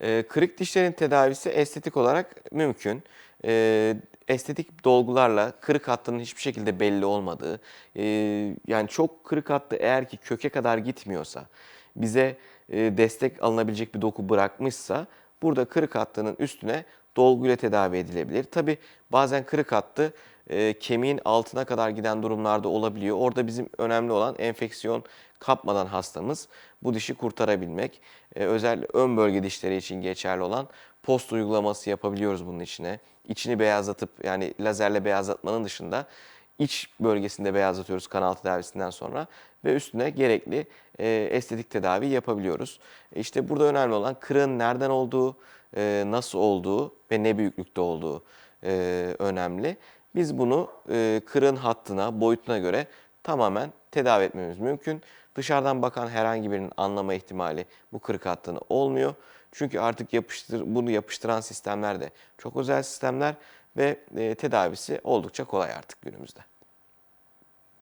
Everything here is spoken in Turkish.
Ee, kırık dişlerin tedavisi estetik olarak mümkün. Ee, estetik dolgularla kırık hattının hiçbir şekilde belli olmadığı, e, yani çok kırık hattı eğer ki köke kadar gitmiyorsa, bize e, destek alınabilecek bir doku bırakmışsa, burada kırık hattının üstüne dolguyla tedavi edilebilir. Tabi bazen kırık hattı e, kemiğin altına kadar giden durumlarda olabiliyor. Orada bizim önemli olan enfeksiyon kapmadan hastamız bu dişi kurtarabilmek. E, özellikle ön bölge dişleri için geçerli olan post uygulaması yapabiliyoruz bunun içine. İçini beyazlatıp yani lazerle beyazlatmanın dışında iç bölgesinde beyazlatıyoruz kanal tedavisinden sonra ve üstüne gerekli e, estetik tedavi yapabiliyoruz. E, İşte burada önemli olan kırığın nereden olduğu, e, nasıl olduğu ve ne büyüklükte olduğu e, önemli. Biz bunu e, kırığın hattına, boyutuna göre tamamen tedavi etmemiz mümkün. Dışarıdan bakan herhangi birinin anlama ihtimali bu kırık hattını olmuyor. Çünkü artık yapıştır, bunu yapıştıran sistemler de çok özel sistemler ve e, tedavisi oldukça kolay artık günümüzde.